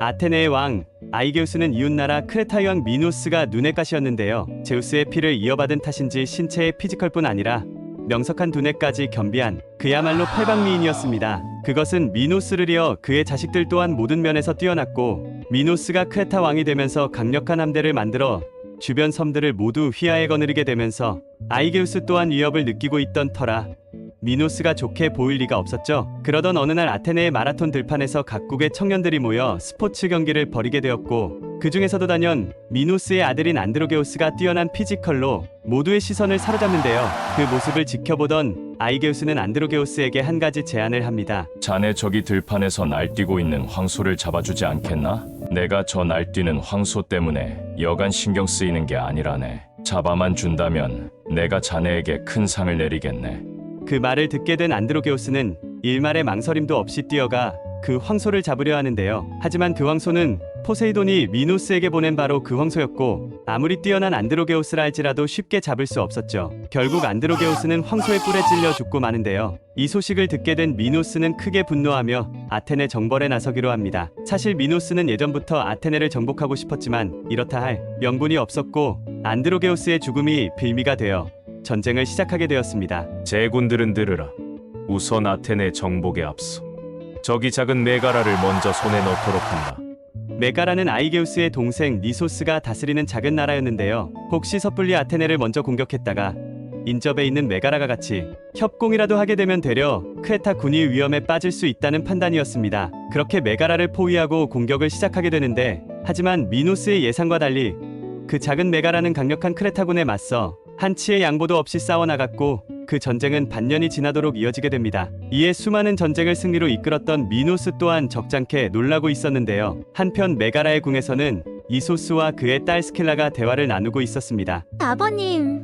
아테네의 왕 아이게우스는 이웃나라 크레타의 왕 미노스가 눈의 가시였는데요. 제우스의 피를 이어받은 탓인지 신체의 피지컬뿐 아니라 명석한 두뇌까지 겸비한 그야말로 팔방미인이었습니다. 그것은 미노스를 이어 그의 자식들 또한 모든 면에서 뛰어났고 미노스가 크레타 왕이 되면서 강력한 함대를 만들어 주변 섬들을 모두 휘하에 거느리게 되면서 아이게우스 또한 위협을 느끼고 있던 터라 미노스가 좋게 보일 리가 없었죠. 그러던 어느 날 아테네의 마라톤 들판에서 각국의 청년들이 모여 스포츠 경기를 벌이게 되었고 그 중에서도 단연 미노스의 아들인 안드로게우스가 뛰어난 피지컬로 모두의 시선을 사로잡는데요. 그 모습을 지켜보던 아이게우스는 안드로게우스에게 한 가지 제안을 합니다. 자네 저기 들판에서 날뛰고 있는 황소를 잡아주지 않겠나? 내가 저 날뛰는 황소 때문에 여간 신경 쓰이는 게 아니라네. 잡아만 준다면 내가 자네에게 큰 상을 내리겠네. 그 말을 듣게 된 안드로게우스는 일말의 망설임도 없이 뛰어가 그 황소를 잡으려 하는데요. 하지만 그 황소는 포세이돈이 미노스에게 보낸 바로 그 황소였고 아무리 뛰어난 안드로게우스라 할지라도 쉽게 잡을 수 없었죠. 결국 안드로게우스는 황소의 뿔에 찔려 죽고 마는데요. 이 소식을 듣게 된 미노스는 크게 분노하며 아테네 정벌에 나서기로 합니다. 사실 미노스는 예전부터 아테네를 정복하고 싶었지만 이렇다 할 명분이 없었고 안드로게우스의 죽음이 빌미가 되어 전쟁을 시작하게 되었습니다. 제군들은 들으라. 우선 아테네 정복에 앞서 저기 작은 메가라를 먼저 손에 넣도록 한다. 메가라는 아이게우스의 동생 니소스가 다스리는 작은 나라였는데요. 혹시 섣불리 아테네를 먼저 공격했다가 인접에 있는 메가라가 같이 협공이라도 하게 되면 되려 크레타 군이 위험에 빠질 수 있다는 판단이었습니다. 그렇게 메가라를 포위하고 공격을 시작하게 되는데 하지만 미노스의 예상과 달리 그 작은 메가라는 강력한 크레타군에 맞서 한치의 양보도 없이 싸워나갔고 그 전쟁은 반년이 지나도록 이어지게 됩니다. 이에 수많은 전쟁을 승리로 이끌었던 미노스 또한 적잖게 놀라고 있었는데요. 한편 메가라의 궁에서는 이소스와 그의 딸 스킬라가 대화를 나누고 있었습니다. 아버님,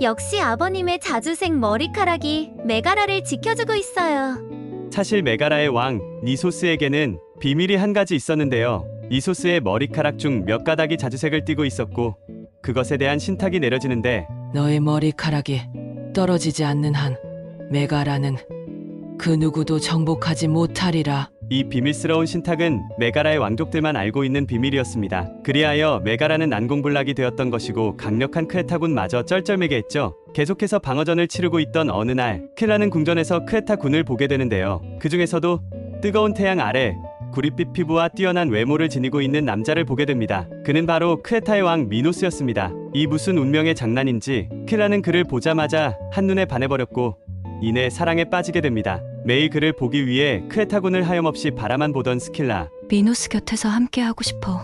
역시 아버님의 자주색 머리카락이 메가라를 지켜주고 있어요. 사실 메가라의 왕 니소스에게는 비밀이 한 가지 있었는데요. 이소스의 머리카락 중 몇 가닥이 자주색을 띠고 있었고 그것에 대한 신탁이 내려지는데 너의 머리카락이 떨어지지 않는 한 메가라는 그 누구도 정복하지 못하리라. 이 비밀스러운 신탁은 메가라의 왕족들만 알고 있는 비밀이었습니다. 그리하여 메가라는 난공불락이 되었던 것이고 강력한 크레타군마저 쩔쩔매게 했죠. 계속해서 방어전을 치르고 있던 어느 날 킬라는 궁전에서 크레타군을 보게 되는데요. 그 중에서도 뜨거운 태양 아래 구릿빛 피부와 뛰어난 외모를 지니고 있는 남자를 보게 됩니다. 그는 바로 크레타의 왕 미노스였습니다. 이 무슨 운명의 장난인지 킬라는 그를 보자마자 한눈에 반해버렸고 이내 사랑에 빠지게 됩니다. 매일 그를 보기 위해 크레타군을 하염없이 바라만 보던 스킬라. 미노스 곁에서 함께 하고 싶어.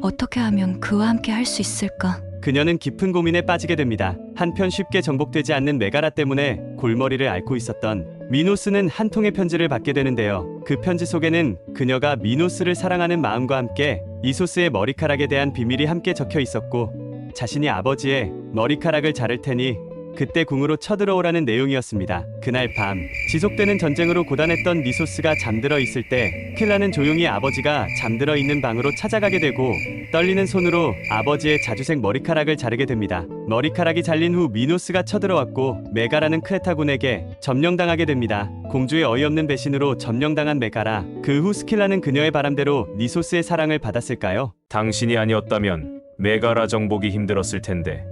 어떻게 하면 그와 함께 할 수 있을까? 그녀는 깊은 고민에 빠지게 됩니다. 한편 쉽게 정복되지 않는 메가라 때문에 골머리를 앓고 있었던 미노스는 한 통의 편지를 받게 되는데요. 그 편지 속에는 그녀가 미노스를 사랑하는 마음과 함께 이소스의 머리카락에 대한 비밀이 함께 적혀 있었고 자신이 아버지의 머리카락을 자를 테니 그때 궁으로 쳐들어오라는 내용이었습니다. 그날 밤 지속되는 전쟁으로 고단했던 니소스가 잠들어 있을 때 킬라는 조용히 아버지가 잠들어 있는 방으로 찾아가게 되고 떨리는 손으로 아버지의 자주색 머리카락을 자르게 됩니다. 머리카락이 잘린 후 미노스가 쳐들어왔고 메가라는 크레타군에게 점령당하게 됩니다. 공주의 어이없는 배신으로 점령당한 메가라. 그 후 스킬라는 그녀의 바람대로 니소스의 사랑을 받았을까요? 당신이 아니었다면 메가라 정복이 힘들었을 텐데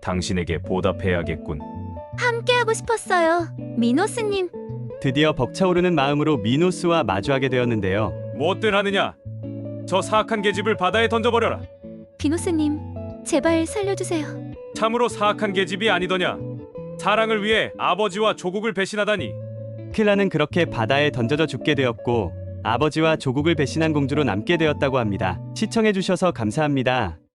당신에게 보답해야겠군. 함께하고 싶었어요. 미노스님, 드디어 벅차오르는 마음으로 미노스와 마주하게 되었는데요. 무엇들 하느냐? 저 사악한 계집을 바다에 던져버려라. 비노스님, 제발 살려주세요. 참으로 사악한 계집이 아니더냐? 사랑을 위해 아버지와 조국을 배신하다니. 킬라는 그렇게 바다에 던져져 죽게 되었고 아버지와 조국을 배신한 공주로 남게 되었다고 합니다. 시청해주셔서 감사합니다.